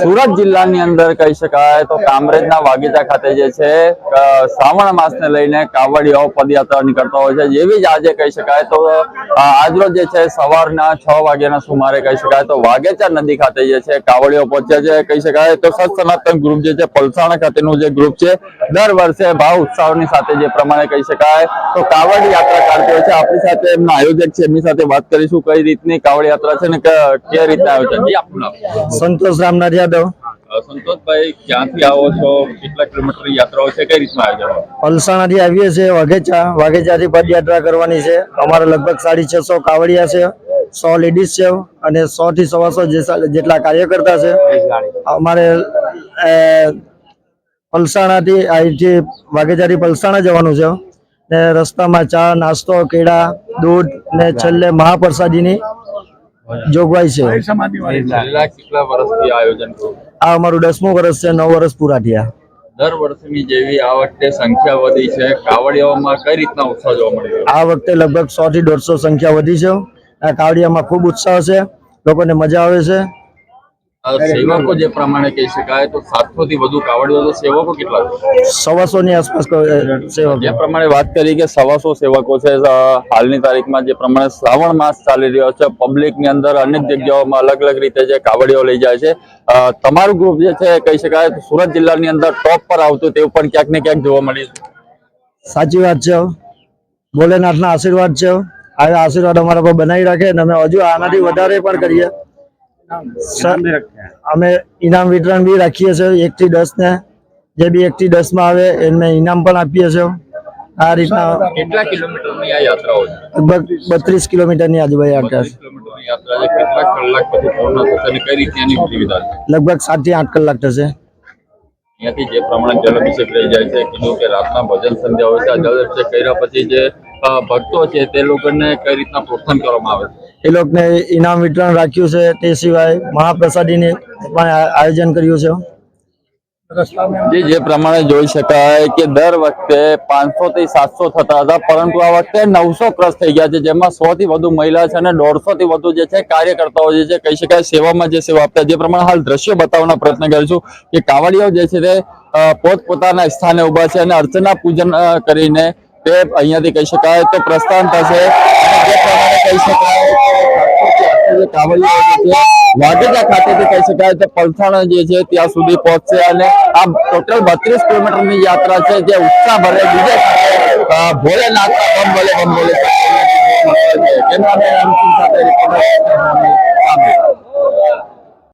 સુરત જિલ્લાની અંદર કહી શકાય તો કામરેજના વાગીચા ખાતે જે છે શ્રાવણ માસને લઈને કાવડીઓ પદયાત્રા નીકળતા હોય છે. જેવી જ આજે કહી શકાય તો આજરોજ જે છે, સવારના છ વાગ્યાના સુમારે કહી શકાય તો વાગેચા નદી ખાતે જે છે કાવડીઓ પહોંચ્યા છે. કહી શકાય તો સત સનાતન ગ્રુપ જે છે, પલસાણા ખાતેનું જે ગ્રુપ છે, દર વર્ષે ભાવ ઉત્સાહની સાથે જે પ્રમાણે કહી શકાય તો કાવડ યાત્રા કાઢતી હોય છે. આપણી સાથે એમના આયોજક છે, એમની સાથે વાત કરીશું કઈ રીતની કાવડ યાત્રા છે ને કે- કઈ રીતના આયોજન? સંતોષ રામનાથ યાદવ? સંતોષભાઈ ક્યાંથી આવો છો? કેટલા કિલોમીટર યાત્રાઓ છે? કઈ રીતના આયોજન? પલસાણાથી આવીએ છીએ વાઘેચા. વાઘેચાથી પદયાત્રા કરવાની છે. અમારે લગભગ સાડી છસો કાવડિયા છે સો લેડીઝ છે અને સો થી સવાસો જેટલા કાર્યકર્તા છે. અમારે પલસાણાથી અહીંથી વાઘેચાથી પલસાણા જવાનું છે. ને રસ્તામાં ચા નાસ્તો કેળા દૂધ ને છેલ્લે મહાપ્રસાદીની જોગવાઈ છે. આ આયોજન કરું? આ અમારું દસમું વર્ષ છે નવ વર્ષ પૂરા થયા. દર વર્ષની જેવી આ વખતે સંખ્યા વધી છે. કાવડિયાઓમાં કઈ રીતના ઉત્સાહ જોવા મળે આ વખતે લગભગ સો થી દોઢસો સંખ્યા વધી છે. આ કાવડિયામાં ખૂબ ઉત્સાહ છે. લોકોને મજા આવે છે. સેવકો જે પ્રમાણે કહી શકાય તો સાતસો થી વધુ કાવડિયો તો સેવકો કેટલા સવાસો ની આસપાસ સેવકો. જે પ્રમાણે વાત કરી કે સવાસો સેવકો છે હાલની તારીખમાં જે પ્રમાણે શ્રાવણ માસ ચાલી રહ્યો છે પબ્લિકની અંદર અનેક જગ્યાઓમાં અલગ અલગ રીતે જે કાવડીઓ લઈ જાય છે. તમારું ગ્રુપ જે છે કહી શકાય સુરત જિલ્લાની અંદર ટોપ પર આવતું તેવું પણ ક્યાંક ને ક્યાંક જોવા મળી સાચી વાત છે ભોલેનાથના આશીર્વાદ છે આ આશીર્વાદ અમારા પર બનાવી રાખે અને અમે હજુ આનાથી વધારે પણ કરીએ. અમે ઇનામ વિતરણ બી રાખીએ છીએ એક થી દસ ને જે બી એક થી દસમાં આવે એમને ઇનામ પણ આપીએ છીએ. આ રીતના કેટલા કિલોમીટરની આ યાત્રા હોય લગભગ બત્રીસ કિલોમીટરની આજુબાજુ યાત્રા લગભગ સાતથી આઠ કલાક થશે. અહીંયાથી જે પ્રમાણે જલાભિષેક લઈ જાય છે કીધું કે રાતના ભજન સંધ્યા હોય છે આ કર્યા પછી જે ભક્તો છે તે લોકોને કઈ રીતના પ્રોત્સાહન કરવામાં આવે છે? એ લોકોને ઇનામ વિતરણ રાખ્યું છે તે સિવાય મહાપ્રસાદીને પણ આયોજન કર્યું છે. જે પ્રમાણે જોઈ શકાય કે દર વખતે પાંચસો થી સાતસો થતા હતા, પરંતુ આ વખતે નવસો ક્રસ થઈ ગયા છે, જેમાં સો થી વધુ મહિલા છે અને દોઢસો થી વધુ જે છે કાર્યકર્તાઓ જે છે, કહી શકાય સેવામાં જે સેવા આપતા, જે પ્રમાણે હાલ દ્રશ્ય બતાવવાનો પ્રયત્ન કરીશું કે કાવડિયાઓ જે છે તે પોતપોતાના સ્થાને ઊભા છે અને અર્ચના પૂજન કરીને તે અહીંયાથી કહી શકાય તો પ્રસ્થાન થશે. કહી શકાય કે સાતસોથી આઠસો જે કાવડીઓ જે છે વાઘેજા ખાતેથી કહી શકાય કે પલસાણા જે છે ત્યાં સુધી પહોંચશે અને આ ટોટલ બત્રીસ કિલોમીટરની યાત્રા છે જે ઉત્સાહ ભરે બીજે.